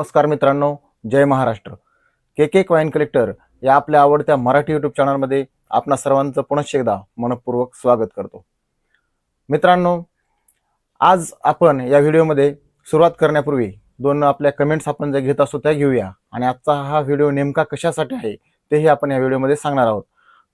नमस्कार मित्रांनो जय Maharashtra. K K coin collector या आपल्या आवडत्या मराठी यूट्यूब चॅनलमध्ये आपणा सर्वांचं पुनश्च एकदा मनपूर्वक स्वागत करतो. मित्रांनो आज आपण या व्हिडिओमध्ये सुरुवात करण्यापूर्वी दोन आपल्या कमेंट्स आपण ज्या घेत असतो त्या घेऊया. आणि आजचा हा व्हिडिओ नेमका कशासाठी आहे तेही आपण या व्हिडिओमध्ये सांगणार आहोत.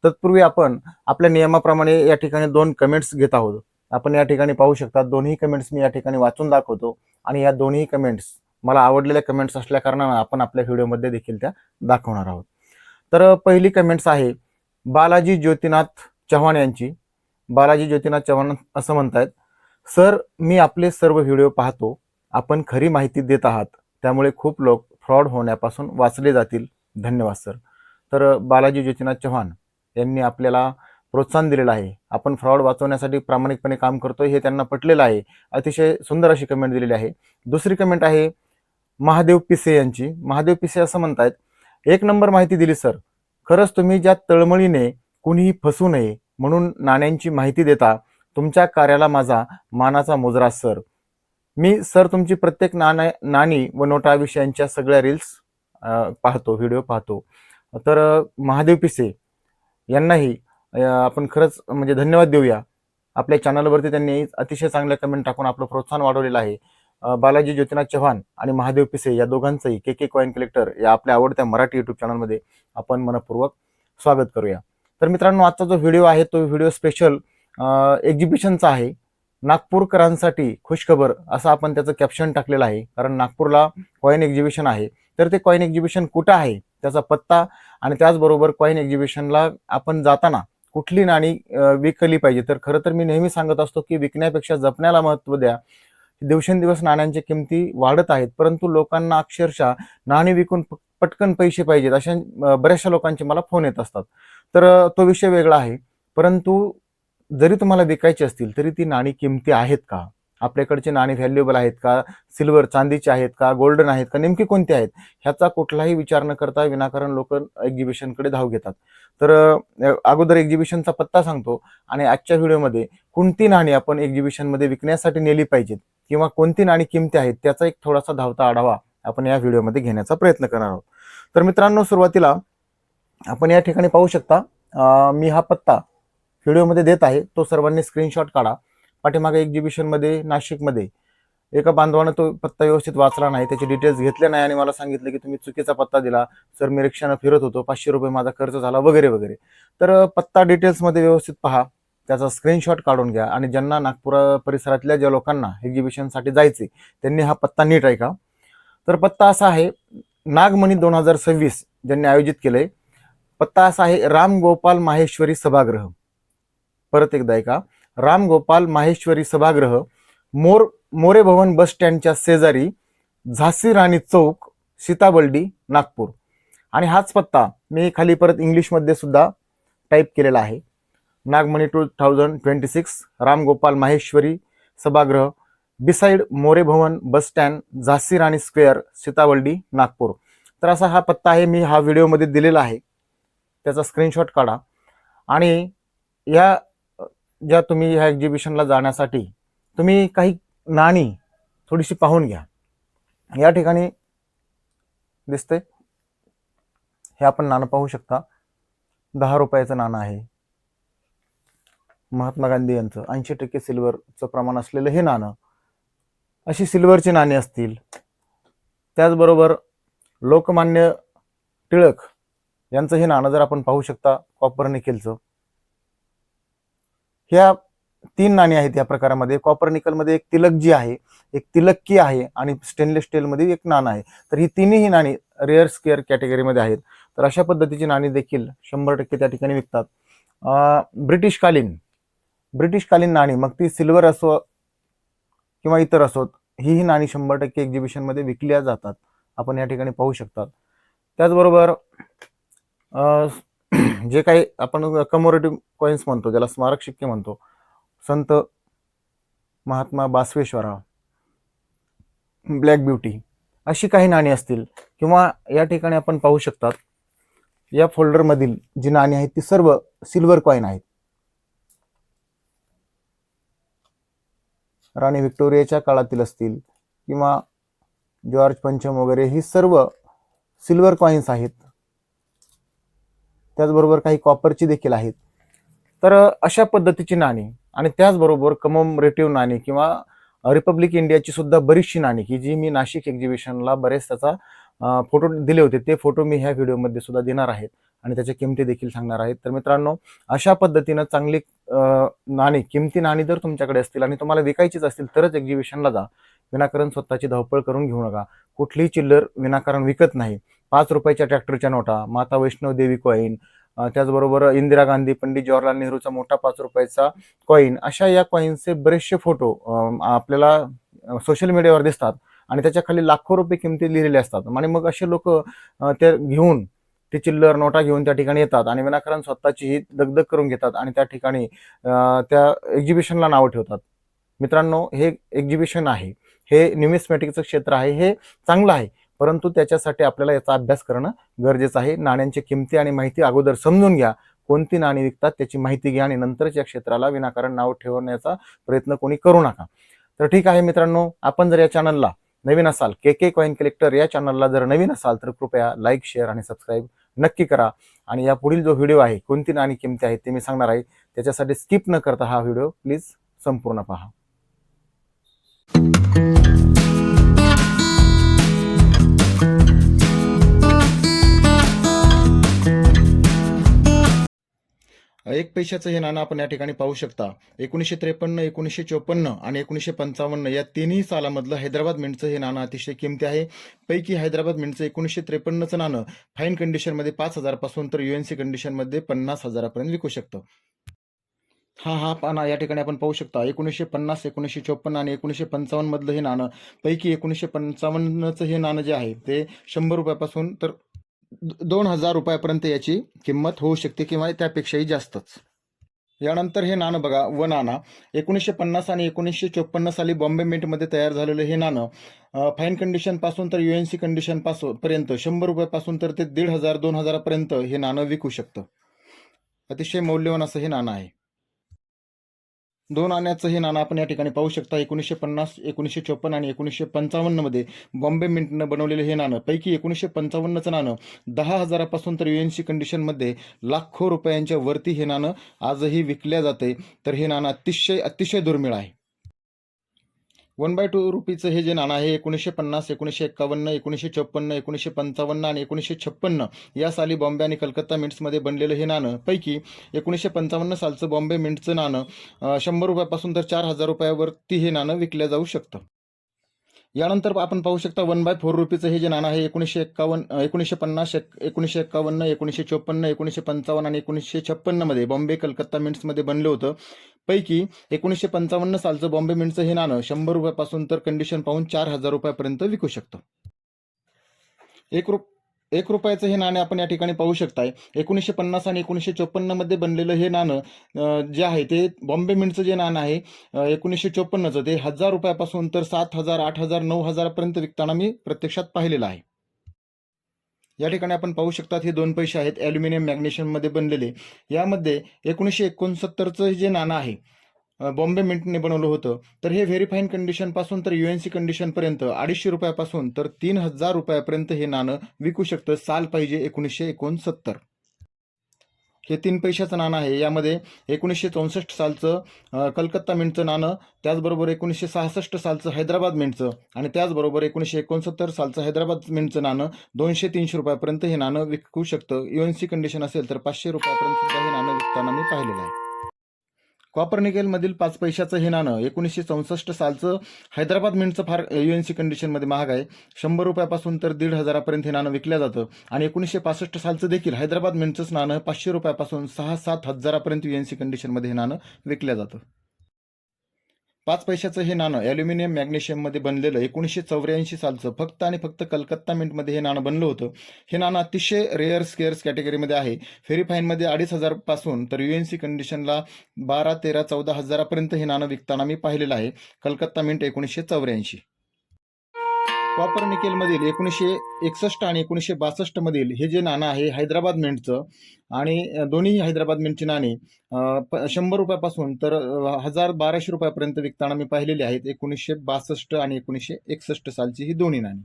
तत्पूर्वी आपण आपल्या नियमाप्रमाणे या ठिकाणी दोन कमेंट्स घेत आहोत. आपण या ठिकाणी पाहू शकता दोन्ही कमेंट्स मी या ठिकाणी वाचून दाखवतो आणि या दोन्ही कमेंट्स मला आवडलेल्या कमेंट्स असल्या कारणानं आपण आपल्या व्हिडिओमध्ये देखील त्या दाखवणार आहोत. तर पहिली कमेंट्स आहे बालाजी ज्योतिनाथ चव्हाण यांची. बालाजी ज्योतिनाथ चव्हाण असं म्हणतायत सर मी आपले सर्व व्हिडिओ पाहतो. आपण खरी माहिती देत आहात. त्यामुळे खूप लोक फ्रॉड होण्यापासून वाचले जातील. धन्यवाद सर. तर बालाजी ज्योतिनाथ चव्हाण यांनी आपल्याला प्रोत्साहन दिलेलं आहे. आपण फ्रॉड वाचवण्यासाठी प्रामाणिकपणे काम करतोय हे त्यांना पटलेलं आहे. अतिशय सुंदर अशी कमेंट दिलेली आहे. दुसरी कमेंट आहे महादेव पिसे यांची. महादेव पिसे असं म्हणतायत एक नंबर माहिती दिली सर. खरंच तुम्ही ज्या तळमळीने कुणीही फसू नये म्हणून नाण्यांची माहिती देता तुमच्या कार्याला माझा मानाचा मुजरा सर. मी सर तुमची प्रत्येक नाण्या नाणी व नोटाविषयांच्या सगळ्या रील्स पाहतो व्हिडिओ पाहतो. तर महादेव पिसे यांनाही आपण खरंच म्हणजे धन्यवाद देऊया. आपल्या चॅनलवरती त्यांनी अतिशय चांगल्या कमेंट टाकून आपलं प्रोत्साहन वाढवलेलं आहे. बालाजी ज्योतिनाथ चव्हाण आणि महादेव पिसे या दोघांचंही के के कॉईन कलेक्टर या आपल्या आवडत्या मराठी युट्यूब चॅनलमध्ये आपण मनपूर्वक स्वागत करूया. तर मित्रांनो आजचा जो व्हिडिओ आहे तो व्हिडिओ स्पेशल एक्झिबिशनचा आहे. नागपूरकरांसाठी खुशखबर असं आपण त्याचं कॅप्शन टाकलेलं आहे. कारण नागपूरला कॉईन एक्झिबिशन आहे. तर ते कॉईन एक्झिबिशन कुठं आहे त्याचा पत्ता आणि त्याचबरोबर कॉईन एक्झिबिशनला आपण जाताना कुठली नाणी विकली पाहिजे? तर खरं तर मी नेहमी सांगत असतो की विकण्यापेक्षा जपण्याला महत्त्व द्या. दिवसेंदिवस नाण्यांच्या किमती वाढत आहेत परंतु लोकांना अक्षरशः नाणी विकून पटकन पैसे पाहिजेत अशा बऱ्याचशा लोकांचे मला फोन येत असतात. तर तो विषय वेगळा आहे परंतु जरी तुम्हाला विकायची असतील तरी ती नाणी किमती आहेत का? आपल्याकडचे नाणी व्हॅल्युएबल आहेत का? सिल्वर चांदीचे आहेत का? गोल्डन आहेत का? नेमकी कोणती आहेत? ह्याचा कुठलाही विचार न करता विनाकारण लोक एक्झिबिशनकडे धाव घेतात. तर अगोदर एक्झिबिशनचा पत्ता सांगतो आणि आजच्या व्हिडिओमध्ये कोणती नाणी आपण एक्झिबिशनमध्ये विकण्यासाठी नेली पाहिजेत? किंवा कोणती नाणी किमती आहेत त्याचा एक थोडासा धावता आढावा आपण या व्हिडिओमध्ये घेण्याचा प्रयत्न करणार आहोत. तर मित्रांनो सुरुवातीला आपण या ठिकाणी पाहू शकता मी हा पत्ता व्हिडिओमध्ये देत आहे. तो सर्वांनी स्क्रीनशॉट काढा. पाठीमागे एक्झिबिशनमध्ये नाशिकमध्ये एका बांधवानं तो पत्ता व्यवस्थित वाचला नाही. त्याचे डिटेल्स घेतले नाही आणि मला सांगितलं की तुम्ही चुकीचा पत्ता दिला. सर मी रिक्षानं फिरत होतो. पाचशे रुपये माझा खर्च झाला वगैरे वगैरे. तर पत्ता डिटेल्समध्ये व्यवस्थित पहा. त्याचा स्क्रीनशॉट काढून घ्या आणि ज्यांना नागपूर परिसरातल्या ज्या लोकांना एक्झिबिशनसाठी जायचे त्यांनी हा पत्ता नीट ऐका. तर पत्ता असा आहे नागमणी दोन हजार सव्वीस ज्यांनी आयोजित केलंय पत्ता असा आहे राम गोपाल माहेश्वरी सभागृह. परत एकदा ऐका राम गोपाल माहेश्वरी सभागृह मोर मोरे भवन बस स्टँडच्या शेजारी झाशी राणी चौक सीताबर्डी नागपूर. आणि हाच पत्ता मी खाली परत इंग्लिशमध्ये सुद्धा टाईप केलेला आहे. Nagmani two thousand twenty six Ramgopal Maheshwari सभागृह beside More Bhavan bus stand झाशी राणी स्क्वेअर सीतावल्डी नागपूर. तर असा हा पत्ता आहे मी हा व्हिडिओमध्ये दिलेला आहे. त्याचा स्क्रीनशॉट काढा. आणि या ज्या तुम्ही ह्या एक्झिबिशनला जाण्यासाठी तुम्ही काही नाणी थोडीशी पाहून घ्या. या ठिकाणी दिसते हे आपण नाणं पाहू शकता. दहा रुपयाचं नाणं आहे. महात्मा गांधी यांचं. ऐंशी टक्के सिल्वरचं प्रमाण असलेलं हे नाणं अशी सिल्वरची नाणी असतील. त्याचबरोबर लोकमान्य टिळक यांचं हे नाणं जर आपण पाहू शकता कॉपर निकेलचं. ह्या तीन नाणी आहेत या प्रकारामध्ये. कॉपर निकलमध्ये एक तिलक जी आहे एक तिलक्की आहे आणि स्टेनलेस स्टीलमध्ये एक नाणं आहे. तर ही तिन्ही नाणी रेअर स्केअर कॅटेगरीमध्ये आहेत. तर अशा पद्धतीची नाणी देखील शंभर टक्के त्या ठिकाणी विकतात. ब्रिटिशकालीन ब्रिटिशकालीन नाणी मग ती सिल्वर असो किंवा इतर असोत ही ही नाणी शंभर टक्के एक्झिबिशनमध्ये विकल्या जातात. आपण या ठिकाणी पाहू शकतात. त्याचबरोबर जे काही आपण कमोरेटिव्ह कॉईन्स म्हणतो ज्याला स्मारक शिक्के म्हणतो संत महात्मा बासवेश्वरा ब्लॅक ब्युटी अशी काही नाणी असतील किंवा या ठिकाणी आपण पाहू शकतात या फोल्डरमधील जी नाणी आहेत ती सर्व सिल्वर कॉईन आहेत. राणी व्हिक्टोरियाच्या काळातील असतील किंवा जॉर्ज पंचम वगैरे ही सर्व सिल्वर कॉईन्स आहेत. त्याचबरोबर काही कॉपरची देखील आहेत. तर अशा पद्धतीची नाणी आणि त्याचबरोबर कमोमरेटिव्ह नाणी किंवा रिपब्लिक इंडियाची सुद्धा बरीचशी नाणी की जी मी नाशिक एक्झिबिशनला बरेच त्याचा फोटो दिले होते ते फोटो मी ह्या व्हिडिओमध्ये सुद्धा देणार आहेत आणि त्याच्या किमती देखील सांगणार आहेत. तर मित्रांनो अशा पद्धतीनं चांगली नाणी किमती नाणी जर तुमच्याकडे असतील आणि तुम्हाला विकायचीच असतील तरच एक्झिबिशनला जा. विनाकारण स्वतःची धावपळ करून घेऊ नका. कुठलीही चिल्लर विनाकारण विकत नाही. पाच रुपयाच्या ट्रॅक्टरच्या नोटा माता वैष्णव देवी कॉईन त्याचबरोबर इंदिरा गांधी पंडित जवाहरलाल नेहरूचा मोठा पाच रुपयाचा कॉईन अशा या कॉईनचे बरेचसे फोटो आपल्याला सोशल मीडियावर दिसतात आणि त्याच्याखाली लाखो रुपये किमती लिहिलेले असतात. आणि मग असे लोक ते घेऊन ते चिल्लर नोटा घेऊन त्या ठिकाणी येतात आणि विनाकारण स्वतःची ही दगदग करून घेतात आणि त्या ठिकाणी त्या एक्झिबिशनला नावं ठेवतात. मित्रांनो हे एक्झिबिशन आहे. हे न्युमिस्मॅटिकचं क्षेत्र आहे. हे चांगलं आहे. परंतु त्याच्यासाठी आपल्याला याचा अभ्यास करणं गरजेचं आहे. नाण्यांची किमती आणि माहिती अगोदर समजून घ्या. कोणती नाणी विकतात त्याची माहिती घ्या आणि नंतरच या क्षेत्राला विनाकारण नाव ठेवण्याचा प्रयत्न कोणी करू नका. तर ठीक आहे मित्रांनो आपण जर या चॅनलला नवीन असाल के के कॉईन कलेक्टर या चॅनलला जर नवीन असाल तर कृपया लाईक शेअर आणि सबस्क्राईब नक्की करा. आणि या पुढील जो व्हिडिओ आहे कोणती नाणी किमती आहेत ते मी सांगणार आहे. त्याच्यासाठी स्किप न करता हा व्हिडिओ प्लीज संपूर्ण पहा. एक पैशाचं हे नाणं आपण या ठिकाणी पाहू शकता. एकोणीसशे त्रेपन्न एकोणीसशे चोपन्न आणि एकोणीसशे पंचावन्न या तिन्ही सालामधलं हैदराबाद मिंटचं हे नाणं अतिशय किमती आहे. पैकी हैदराबाद मिंटचं एकोणीसशे त्रेपन्नचं नाणं फाईन कंडिशनमध्ये पाच हजारपासून तर युएनसी कंडिशनमध्ये पन्नास हजारापर्यंत विकू शकतं. हा हा पाना या ठिकाणी आपण पाहू शकता. एकोणीसशे पन्नास एकोणीसशे चोपन्न आणि एकोणीसशे पंचावन्नमधलं हे नाणं पैकी एकोणीसशे पंचावन्नचं हे नाणं जे आहे ते शंभर रुपयापासून तर दोन हजार रुपयापर्यंत याची किंमत होऊ शकते किंवा त्यापेक्षाही जास्तच. यानंतर हे नाणं बघा व नाणा एकोणीसशे पन्नास आणि एकोणीसशे चोपन्न साली बॉम्बे मिंटमध्ये तयार झालेलं हे नाणं फाईन कंडिशनपासून तर युएनसी कंडिशनपासून पर्यंत शंभर रुपयापासून तर ते दीड हजार दोन हजारापर्यंत हे नाणं विकू शकतं. अतिशय मौल्यवान असं हे नाणं आहे. दोन आण्याचं हे नाणं आपण या ठिकाणी पाहू शकता. एकोणीसशे पन्नास एकोणीसशे चोपन्न आणि एकोणीसशे पंचावन्नमध्ये बॉम्बे मिंटनं बनवलेलं हे नाणं. पैकी एकोणीसशे पंचावन्नचं नाणं दहा हजारापासून तर यू एन सी कंडिशनमध्ये लाखो रुपयांच्या वरती हे नाणं आजही विकल्या जाते. तर हे नाणं अतिशय अतिशय दुर्मिळ आहे. वन बाय टू रुपीचं हे जे नाणं आहे एकोणीसशे पन्नास एकोणीसशे एक्कावन्न एकोणीसशे चोपन्न एकोणीसशे पंचावन्न आणि एकोणीसशे छप्पन्न या साली बॉम्बे आणि कलकत्ता मिंट्समध्ये बनलेलं हे नाणं. पैकी एकोणीसशे पंचावन्न सालचं बॉम्बे मिंटचं नाणं शंभर रुपयापासून तर चार हजार रुपयावरती हे नाणं विकलं जाऊ शकतं. यानंतर आपण पाहू शकता वन बाय फोर रुपीचं हे जे नाणं आहे एकोणीसशे एक्कावन्न एकोणीसशे पन्नास एक एकोणीसशे एक्कावन्न एकोणीसशे चोपन्न एकोणीसशे पंचावन्न आणि एकोणीसशे छप्पन्नमध्ये बॉम्बे कलकत्ता मिंट्समध्ये बनलं होतं. पैकी एकोणीसशे पंचावन्न सालचं बॉम्बे मिंटचं हे नाणं शंभर रुपयापासून तर कंडिशन पाहून चार हजार रुपयापर्यंत विकू शकतं. एक रुप एक रुपयाचं हे नाणं आपण या ठिकाणी पाहू शकताय. एकोणीसशे पन्नास आणि एकोणीसशे चोपन्नमध्ये बनलेलं हे नाणं जे आहे ते बॉम्बे मिंटचं जे नाणं आहे एकोणीसशे चोपन्नचं ते हजार रुपयापासून तर सात हजार आठ हजार नऊ हजारपर्यंत विकताना मी प्रत्यक्षात पाहिलेलं आहे. या ठिकाणी आपण पाहू शकतात हे दोन पैसे आहेत ॲल्युमिनियम मॅग्नेशियममध्ये बनलेले. यामध्ये एकोणीसशे एकोणसत्तरचं जे नाणं आहे बॉम्बे मिंटने बनवलं होतं. तर हे व्हेरीफाईन कंडिशनपासून तर युएनसी कंडिशन पर्यंत अडीचशे रुपयापासून तर तीन हजार रुपयापर्यंत हे नाणं विकू शकतं. साल पाहिजे एकोणीसशे एकोणसत्तर. हे तीन पैशाचं नाणं आहे. यामध्ये एकोणीसशे चौसष्ट सालचं कलकत्ता मिंटचं नाणं त्याचबरोबर एकोणीसशे सहासष्ट सालचं हैदराबाद मिंटचं आणि त्याचबरोबर एकोणीसशे एकोणसत्तर सालचं हैदराबाद मिंटचं नाणं दोनशे तीनशे रुपयापर्यंत हे नाणं विकू शकतं. युएनसी कंडिशन असेल तर पाचशे रुपयापर्यंत सुद्धा हे नाणं विकताना मी पाहिलेलं आहे. कॉपरनिकेलमधील पाच पैशाचं हे नाणं एकोणीसशे चौसष्ट सालचं हैदराबाद मिंटचं फार युएनसी कंडिशनमध्ये महाग आहे. शंभर रुपयापासून तर दीड हजारापर्यंत हे नाणं विकलं जातं. आणि एकोणीसशे पासष्ट सालचं देखील हैदराबाद मिंटचंच नाणं पाचशे रुपयापासून सहा सात हजारापर्यंत युएनसी कंडिशनमध्ये हे नाणं विकलं जातं. पाच पैशाचं हे नाणं ॲल्युमिनियम मॅग्नेशियममध्ये बनलेलं एकोणीसशे चौऱ्याऐंशी सालचं फक्त आणि फक्त कलकत्ता मिंटमध्ये हे नाणं बनलं होतं. हे नाणं अतिशय रेअर स्केअर्स कॅटेगरीमध्ये आहे. फेरीफाईनमध्ये अडीच हजारपासून तर यू एन सी कंडिशनला बारा तेरा चौदा हजारापर्यंत हे नाणं विकताना मी पाहिलेलं आहे. कलकत्ता मिंट एकोणीसशे चौऱ्याऐंशी. कॉपर निकेलमधील एकोणीसशे एकसष्ट आणि एकोणीसशे बासष्ट मधील हे जे नाणं आहे हैदराबाद मिंटचं आणि दोन्ही हैदराबाद मिंटची नाणी प- शंभर रुपयापासून तर हजार बाराशे रुपयापर्यंत विकताना मी पाहिलेली आहेत. एकोणीसशे बासष्ट आणि एकोणीसशे एकसष्ट सालची ही दोन्ही नाणी.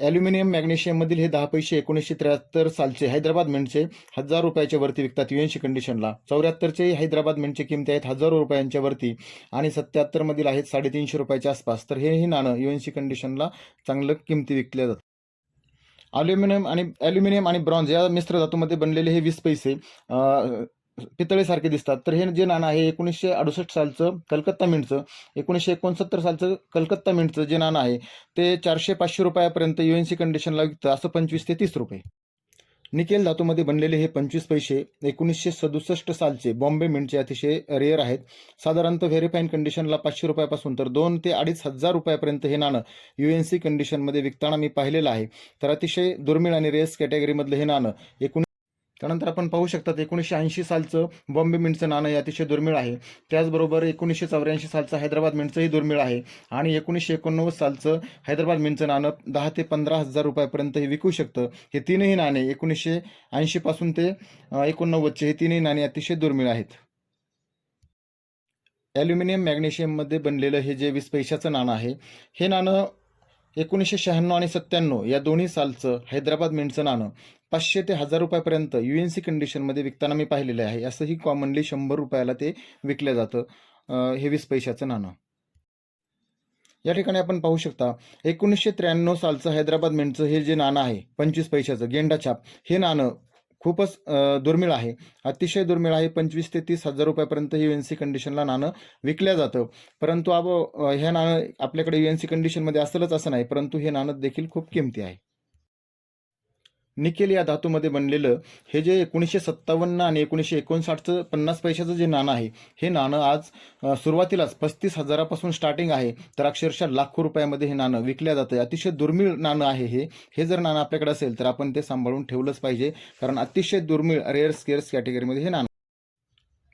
ॲल्युमिनियम मॅग्नेशियममधील हे दहा पैसे एकोणीसशे त्र्याहत्तर सालचे हैदराबाद मिंटचे हजार रुपयाच्या वरती विकतात युएनशी कंडिशनला. चौऱ्याहत्तरचे हैदराबाद मिंटचे किमती आहेत हजारो रुपयांच्या वरती आणि सत्याहत्तरमधील आहेत साडेतीनशे रुपयाच्या आसपास. तर हेही नाणं युएनशी कंडिशनला चांगलं किमती विकल्या जातात. ॲल्युमिनियम आणि ॲल्युमिनियम आणि ब्रॉन्झ या मिश्र धातूमध्ये बनलेले हे वीस पैसे पितळेसारखे दिसतात. तर हे जे नाणं आहे एकोणीसशे अडुसष्ट सालचं कलकत्ता मिंटचं एकोणीसशे एकोणसत्तर सालचं कलकत्ता मिंटचं जे नाणं आहे ते चारशे पाचशे रुपयापर्यंत यू एन सी कंडिशनला विकतं असं पंचवीस ते तीस रुपये. निकेल धातूमध्ये बनलेले हे पंचवीस पैसे एकोणीसशे सदुसष्ट सालचे बॉम्बे मिंटचे अतिशय रेअर आहेत. साधारणतः व्हेरीफाईन कंडिशनला पाचशे रुपयापासून तर दोन ते अडीच हजार रुपयापर्यंत हे नाणं यू एन सी कंडिशनमध्ये विकताना मी पाहिलेलं आहे. तर अतिशय दुर्मिळ आणि रेस कॅटेगरीमधलं हे नाणं एकोणीस त्यानंतर आपण पाहू शकतात एकोणीसशे ऐंशी सालचं बॉम्बे मिंटचं नाणं हे अतिशय दुर्मिळ आहे. त्याचबरोबर एकोणीसशे चौऱ्याऐंशी सालचं हैदराबाद मिंटचंही दुर्मिळ आहे. आणि एकोणीसशे एकोणनव्वद सालचं हैदराबाद मिंटचं नाणं दहा ते पंधरा हजार रुपयापर्यंत हे विकू शकतं. हे तीनही नाणे एकोणीसशे ऐंशीपासून ते एकोणनव्वदचे हे तीनही नाणे अतिशय दुर्मिळ आहेत. ॲल्युमिनियम मॅग्नेशियममध्ये बनलेलं हे जे वीस पैशाचं नाणं आहे हे नाणं एकोणीसशे शहाण्णव आणि सत्त्याण्णव या दोन्ही सालचं हैदराबाद मिंटचं नाणं. पाचशे ते हजार रुपयापर्यंत यू एन सी कंडिशनमध्ये विकताना मी पाहिलेलं आहे. असंही कॉमनली शंभर रुपयाला ते विकलं जातं. हे वीस पैशाचं नाणं. या ठिकाणी आपण पाहू शकता एकोणीसशे त्र्याण्णव सालचं हैदराबाद मिंटचं हे जे नाणं आहे पंचवीस पैशाचं गेंडा छाप हे नाणं खूपच दुर्मिळ आहे. अतिशय दुर्मिळ आहे. पंचवीस ते तीस हजार रुपयापर्यंत यू एन सी कंडिशनला नाणं विकल्या जातं. परंतु अब हे ह्या नाणं आपल्याकडे यू एन सी कंडिशनमध्ये असेलच असं नाही परंतु हे नाणं देखील खूप किमती आहे. निकेल या धातूमध्ये बनलेलं हे जे एकोणीसशे सत्तावन्न आणि एकोणीसशे एकोणसाठचं पन्नास पैशाचं जे नाणं आहे हे नाणं आज सुरुवातीलाच पस्तीस हजारापासून स्टार्टिंग आहे तर अक्षरशः लाखो रुपयामध्ये हे नाणं विकल्या जातं. अतिशय दुर्मिळ नाणं आहे हे. हे जर नाणं आपल्याकडे असेल तर आपण ते सांभाळून ठेवलंच पाहिजे कारण अतिशय दुर्मिळ रेअर स्केअर्स कॅटेगरीमध्ये हे नाणं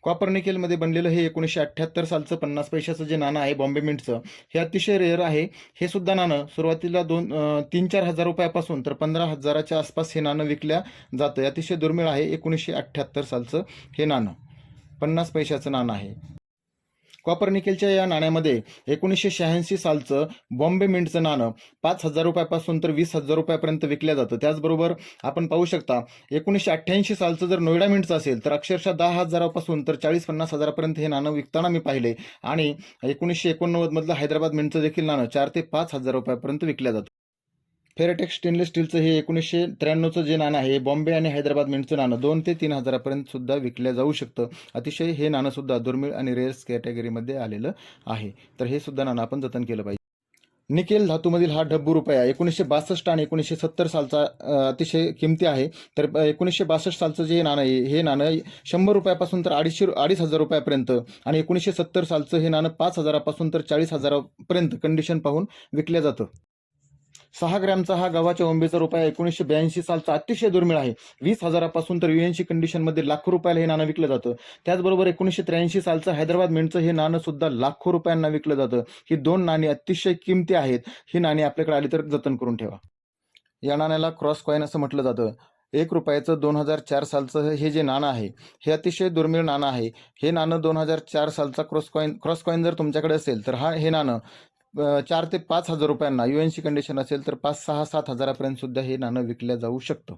कॉपर निकेलमध्ये बनलेलं हे एकोणीसशे अठ्ठ्याहत्तर सालचं पन्नास पैशाचं जे नाणं आहे बॉम्बे मिंटचं हे अतिशय रेअर आहे. हे सुद्धा नाणं सुरुवातीला दोन तीन चार हजार रुपयापासून तर पंधरा हजाराच्या आसपास हे नाणं विकल्या जातं अतिशय दुर्मिळ आहे एकोणीसशे अठ्ठ्याहत्तर सालचं हे नाणं. पन्नास पैशाचं नाणं आहे. कॉपर निकेलच्या या नाण्यामध्ये एकोणीसशे शहाऐंशी सालचं बॉम्बे मिंटचं नाणं पाच हजार रुपयापासून तर वीस हजार रुपयापर्यंत विकल्या जातं. त्याचबरोबर आपण पाहू शकता एकोणीसशे अठ्ठ्याऐंशी सालचं जर नोएडा मिंटचं असेल तर अक्षरशः दहा हजारापासून तर चाळीस पन्नास हजारापर्यंत हे नाणं विकताना मी पाहिले. आणि एकोणीसशे एकोणनव्वदमधलं हैदराबाद मिंटचं देखील नाणं चार ते पाच हजार रुपयापर्यंत विकल्या जातं. फेरटेक स्टेनलेस स्टीलचं हे एकोणीसशे त्र्याण्णवचं जे नाणं आहे बॉम्बे आणि हैदराबाद मिंटचं नाणं दोन ते तीन हजारापर्यंत सुद्धा विकल्या जाऊ शकतं. अतिशय हे नाणं सुद्धा दुर्मिळ आणि रेअर्स कॅटेगरीमध्ये आलेलं आहे. तर हे सुद्धा नाणं आपण जतन केलं पाहिजे. निकेल धातूमधील हा डब्बू रुपया एकोणीसशे बासष्ट आणि एकोणीसशे सत्तर सालचा अतिशय किमती आहे. तर एकोणीसशे बासष्ट सालचं जे नाणं आहे हे नाणं शंभर रुपयापासून तर अडीचशे अडीच हजार रुपयापर्यंत आणि एकोणीसशे सत्तर सालचं हे नाणं पाच हजारापासून तर चाळीस हजारापर्यंत कंडिशन पाहून विकलं जातं. सहा ग्रॅमचा हा गव्हाच्या ओंबेचा रुपया एकोणीसशे ब्याऐंशी सालचा अतिशय दुर्मिळ आहे. वीस हजारापासून तर युएनशी कंडिशनमध्ये लाखो रुपयाला हे नाणं विकलं जातं. त्याचबरोबर एकोणीसशे त्र्याऐंशी सालचं हैदराबाद मिंटचं हे नाणं सुद्धा लाखो रुपयांना विकलं जातं. ही दोन नाणी अतिशय किमती आहेत. ही नाणी आपल्याकडे आली तर जतन करून ठेवा. या नाण्याला क्रॉस कॉईन असं म्हटलं जातं. एक रुपयाचं दोन हजार चार सालचं हे जे नाणं आहे हे अतिशय दुर्मिळ नाणं आहे. हे नाणं दोन हजार चार सालचा क्रॉस कॉईन क्रॉस कॉईन जर तुमच्याकडे असेल तर हा हे नाणं चार ते पाच हजार रुपयांना यू एन सी कंडिशन असेल तर पाच सहा सात हजारापर्यंत सुद्धा हे नाणं विकल्या जाऊ शकतं.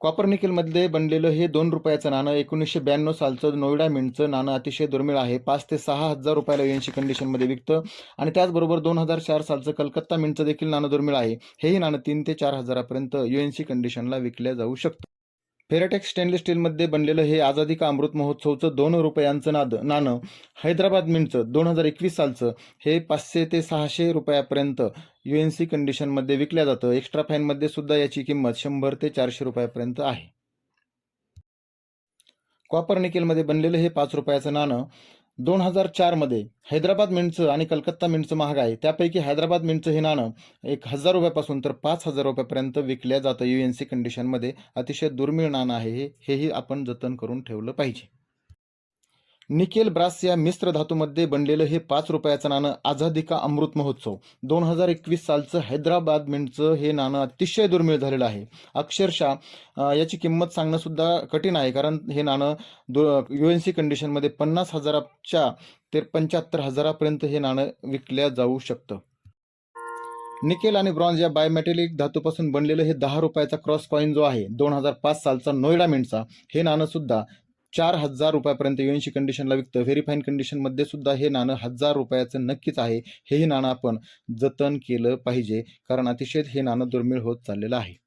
कॉपर निकेलमध्ये बनलेलं हे दोन रुपयाचं नाणं एकोणीसशे ब्याण्णव सालचं नोएडा मिंटचं नाणं अतिशय दुर्मिळ आहे. पाच ते सहा हजार रुपयाला यू एन सी कंडिशनमध्ये विकतं आणि त्याचबरोबर दोन हजार चार सालचं कलकत्ता मिंटचं देखील नाणं दुर्मिळ आहे. हेही नाणं तीन ते चार हजारापर्यंत यू एन सी कंडिशनला विकल्या जाऊ शकतं. फेराटेक्स स्टेनलेस स्टीलमध्ये बनलेलं हे आझादी का अमृत महोत्सवचं दोन रुपयांचं नाद नाणं हैदराबाद मिंटचं दोन हजार एकवीस सालचं हे पाचशे ते सहाशे रुपयापर्यंत यू एन सी कंडिशनमध्ये विकल्या जातं. एक्स्ट्रा फॅनमध्ये सुद्धा याची किंमत शंभर ते चारशे रुपयापर्यंत आहे. कॉपर निकेलमध्ये बनलेलं हे पाच रुपयाचं नाणं दोन हजार चारमध्ये हैदराबाद मिंटचं आणि कलकत्ता मिंटचं महाग आहे. त्यापैकी हैदराबाद मिंटचं हे नाणं एक हजार रुपयापासून तर पाच हजार रुपयापर्यंत विकल्या जातं. यू एन सी कंडिशनमध्ये अतिशय दुर्मिळ नाणं आहे हे. हेही आपण जतन करून ठेवलं पाहिजे. निकेल ब्रास या मिश्र धातूमध्ये बनलेलं हे पाच रुपयाचं नाणं आझादी का अमृत महोत्सव. दोन हजार एकवीस सालचं हैदराबाद मिंटचं हे नाणं अतिशय दुर्मिळ झालेलं आहे. अक्षरशः याची किंमत सांगणं सुद्धा कठीण आहे कारण हे नाणं दो यू एन सी कंडिशनमध्ये पन्नास हजाराच्या ते पंच्याहत्तर हजारापर्यंत हे नाणं विकल्या जाऊ शकतं. निकेल आणि ब्रॉन्झ या बायोमेटेलिक धातूपासून बनलेलं हे दहा रुपयाचा क्रॉस कॉईन जो आहे दोन हजार पाच सालचा नोएडा मिंटचा हे नाणं सुद्धा चार हजार रुपयापर्यंत युएनशी कंडिशनला विकतं. व्हेरी फाईन कंडिशनमध्ये सुद्धा हे नाणं हजार रुपयाचं नक्कीच आहे. हेही नाणं आपण जतन केलं पाहिजे. कारण अतिशय हे नाणं दुर्मिळ होत चाललेलं आहे.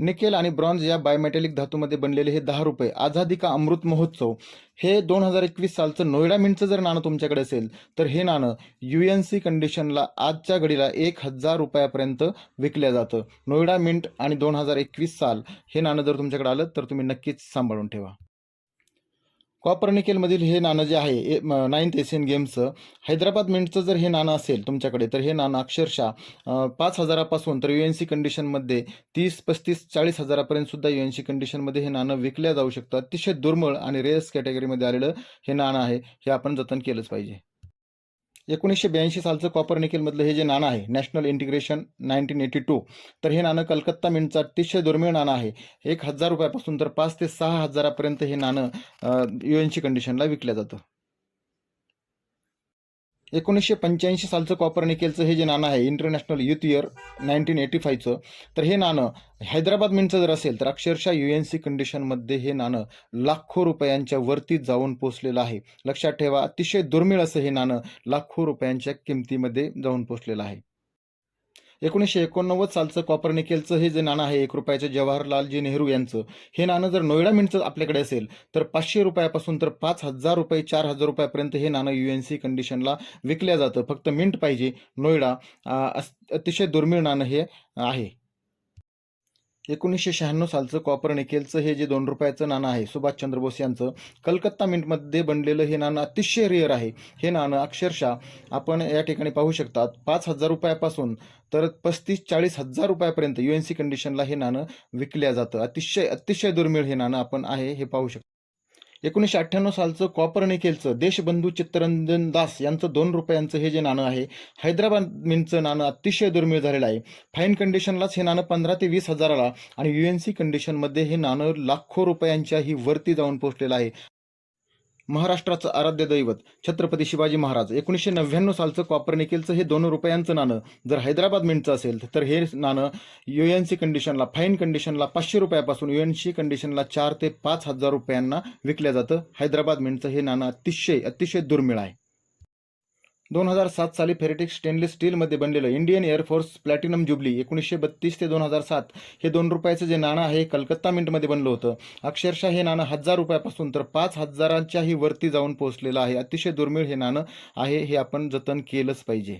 निकेल आणि ब्रॉन्झ या बायोमेटॅलिक धातूमध्ये बनलेले हे दहा रुपये आझादी का अमृत महोत्सव? हे दोन हजार एकवीस सालचं नोएडा मिंटचं जर नाणं तुमच्याकडे असेल तर हे नाणं यू एन सी कंडिशनला आजच्या घडीला एक हजार रुपयापर्यंत विकलं जातं. नोएडा मिंट आणि दोन हजार एकवीस साल हे नाणं जर तुमच्याकडे आलं तर तुम्ही नक्कीच सांभाळून ठेवा. कॉपर निकेलमधील हे नाणं जे आहे नाईन्थ एशियन गेम्सचं हैदराबाद मिंटचं जर हे नाणं असेल तुमच्याकडे तर हे नाणं अक्षरशः पाच हजारापासून तर यू एन सी कंडिशनमध्ये तीस पस्तीस चाळीस हजारापर्यंतसुद्धा यू एन सी कंडिशनमध्ये हे नाणं विकल्या जाऊ शकतं. अतिशय दुर्मिळ आणि रेअर्स कॅटेगरीमध्ये आलेलं हे नाणं आहे. हे आपण जतन केलंच पाहिजे. एकोणीसशे ब्याऐंशी सालचं कॉपर निकेलमधलं हे जे नाणं आहे national integration nineteen eighty two तर हे नाणं कलकत्ता मिंटचं अतिशय दुर्मिळ नाणं आहे. एक हजार रुपयापासून तर पाच ते सहा हजारापर्यंत हे नाणं यू एन सी कंडिशनला विकलं जातं. एकोणीसशे पंच्याऐंशी सालचं कॉपर निकेलचं हे जे नाणं आहे international youth year nineteen eighty फाईव्हचं तर हे नाणं हैदराबाद मिंटचं जर असेल तर अक्षरशः यू एन सी कंडिशनमध्ये हे नाणं लाखो रुपयांच्या वरती जाऊन पोचलेलं आहे. लक्षात ठेवा अतिशय दुर्मिळ असं हे नाणं लाखो रुपयांच्या किमतीमध्ये जाऊन पोचलेलं आहे. एकोणीसशे एकोणनव्वद सालचं कॉपर निकेलचं हे जे नाणं आहे एक रुपयाचं जवाहरलालजी नेहरू यांचं हे नाणं जर नोएडा मिंटचं आपल्याकडे असेल तर पाचशे रुपयापासून तर पाच हजार रुपये चार हजार रुपयापर्यंत हे नाणं यू एन सी कंडिशनला विकल्या जातं. फक्त मिंट पाहिजे नोएडा अतिशय दुर्मिळ नाणं हे आहे. एकोणीसशे शहाण्णव सालचं कॉपर निकेलचं हे जे दोन रुपयाचं नाणं आहे सुभाषचंद्र बोस यांचं कलकत्ता मिंटमध्ये बनलेलं हे नाणं अतिशय रिअर आहे. हे नाणं अक्षरशः आपण या ठिकाणी पाहू शकतात पाच हजार रुपयापासून तर पस्तीस चाळीस हजार रुपयापर्यंत यू एन सी कंडिशनला हे नाणं विकल्या जातं. अतिशय अतिशय दुर्मिळ हे नाणं आपण आहे हे पाहू शकतो. एकोणीसशे अठ्ठ्याण्णव सालचं कॉपर निकेलचं देशबंधू चित्तरंजन दास यांचं दोन रुपयांचं हे जे नाणं आहे हैदराबाद मिनचं नाणं अतिशय दुर्मिळ झालेलं आहे. फाईन कंडिशनलाच हे नाणं पंधरा ते वीस हजाराला आणि यू एन सी कंडिशनमध्ये हे नाणं लाखो रुपयांच्याही वरती जाऊन पोहोचलेलं आहे. महाराष्ट्राचं आराध्य दैवत छत्रपती शिवाजी महाराज. एकोणीसशे नव्याण्णव सालचं कॉपर निकेलचं हे दोन रुपयांचं नाणं. जर हैदराबाद मिंटचं असेल तर हे नाणं यू एन सी कंडिशनला फाईन कंडिशनला पाचशे रुपयापासून यू एन सी कंडिशनला चार ते पाच हजार रुपयांना विकल्या जातं. हैदराबाद मिंटचं हे नाणं अतिशय अतिशय दुर्मिळ आहे. दोन हजार सात साली फेरेटिक स्टेनलेस स्टीलमध्ये बनलेलं इंडियन एअरफोर्स प्लॅटिनम जुबली एकोणीसशे बत्तीस ते दोन हजार सात हे दोन रुपयाचं जे नाणं आहे कलकत्ता मिंटमध्ये बनलं होतं. अक्षरशः हे नाणं हजार रुपयापासून तर पाच हजारांच्याही वरती जाऊन पोहोचलेलं आहे. अतिशय दुर्मिळ हे नाणं आहे हे आपण जतन केलंच पाहिजे.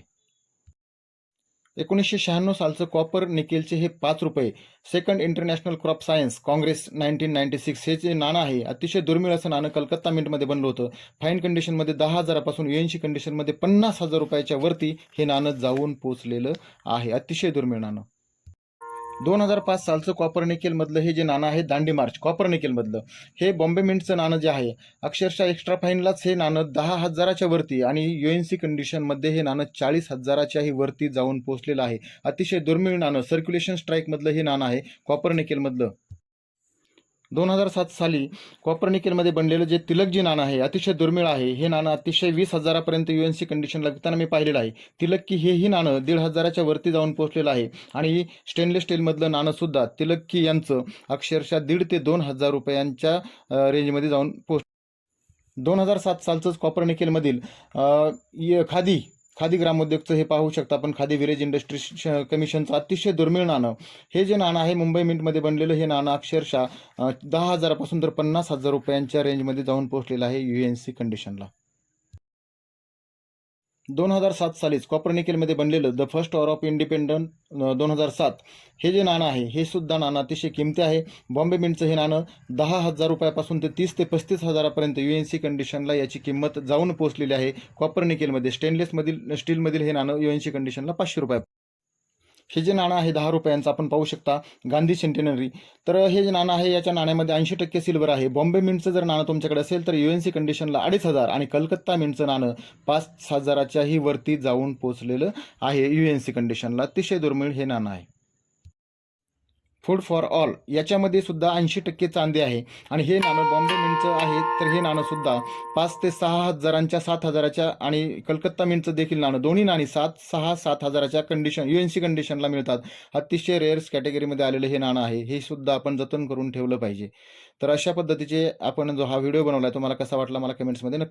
एकोणीसशे शहाण्णव सालचं कॉपर निकेलचे हे पाच रुपये. Second international crop science congress nineteen ninety six हे जे नाणं आहे अतिशय दुर्मिळ असं नाणं कलकत्ता मिंटमध्ये बनलं होतं. फाईन कंडिशनमध्ये दहा हजारापासून यू एनशी कंडिशनमध्ये पन्नास हजार रुपयाच्या वरती हे नाणं जाऊन पोचलेलं आहे. अतिशय दुर्मिळ नाणं. दोन हजार पाच सालचं कॉपर निकेलमधलं हे जे नाणं आहे दांडी मार्च कॉपर निकेलमधलं हे बॉम्बे मिंटचं नाणं जे आहे अक्षरशः एक्स्ट्रा फाईनलाच हे नाणं दहा हजाराच्या वरती आणि यू एन सी कंडिशनमध्ये हे नाणं चाळीस हजाराच्याही वरती जाऊन पोचलेलं आहे. अतिशय दुर्मिळ नाणं सर्क्युलेशन स्ट्राईकमधलं हे नाणं आहे कॉपर निकेलमधलं. दोन हजार सात साली कॉपर निकेलमध्ये बनलेलं जे तिलकजी नाणं आहे अतिशय दुर्मिळ आहे हे नाणं अतिशय वीस हजारापर्यंत यू एन सी कंडिशनला विकताना मी पाहिलेलं आहे. तिलक्की हेही नाणं दीड हजाराच्या वरती जाऊन पोहोचलेलं आहे. आणि स्टेनलेस स्टीलमधलं नाणंसुद्धा तिलक्की यांचं अक्षरशः दीड ते दोन हजार रुपयांच्या रेंजमध्ये जाऊन पोहोच दोन हजार सात सालचंच कॉपर निकेलमधील खादी खादी ग्रामोद्योगचं हे पाहू शकता आपण. खादी विरेज इंडस्ट्री श- कमिशनचं अतिशय दुर्मिळ नाणं. हे जे नाणं आहे मुंबई मिंटमध्ये बनलेलं हे नाणं अक्षरशः दहा हजारापासून तर पन्नास हजार रुपयांच्या रेंजमध्ये जाऊन पोहोचलेलं आहे यू एन सी कंडिशनला दोन हजार सात सालीच कॉपर निकेलमध्ये बनलेलं the first or of independent दोन हजार सात हे जे नाणं आहे हे सुद्धा नाणं अतिशय किमती आहे. बॉम्बे मिंटचं हे नाणं दहा हजार रुपयापासून ते तीस ते पस्तीस हजारापर्यंत यू एन सी कंडिशनला याची किंमत जाऊन पोहोचलेली आहे. कॉपर निकेलमध्ये स्टेनलेसमधील स्टीलमधील हे नाणं यू एन सी कंडिशनला पाचशे रुपये हे जे नाणं आहे दहा रुपयांचं आपण पाहू शकता गांधी सेंटेनरी तर हे जे नाणं आहे याच्या नाण्यामध्ये ऐंशी टक्के सिल्वर आहे. बॉम्बे मिंटचं जर नाणं तुमच्याकडे असेल तर यू एन सी कंडिशनला अडीच हजार आणि कलकत्ता मिंटचं नाणं पाच हजाराच्याही वरती जाऊन पोचलेलं आहे यू एन सी कंडिशनला अतिशय दुर्मिळ हे नाणं आहे. फूड फॉर ऑल याच्यामध्ये सुद्धा ऐंशी टक्के चांदी आहे. आणि हे नाणं बॉम्बे मिंटचं आहे तर हे नाणं सुद्धा पाच ते सहा हजारांच्या सात हजाराच्या आणि कलकत्ता मिंटचं देखील नाणं. दोन्ही नाणी सात सहा सात हजाराच्या कंडिशन यू एन सी कंडिशनला मिळतात. अतिशय रेअर्स कॅटेगरीमध्ये आलेलं हे नाणं आहे. हे सुद्धा आपण जतन करून ठेवलं पाहिजे. तर अशा पद्धतीचे आपण जो हा व्हिडिओ बनवला आहे तुम्हाला कसा वाटला मला कमेंट्समध्ये नक्की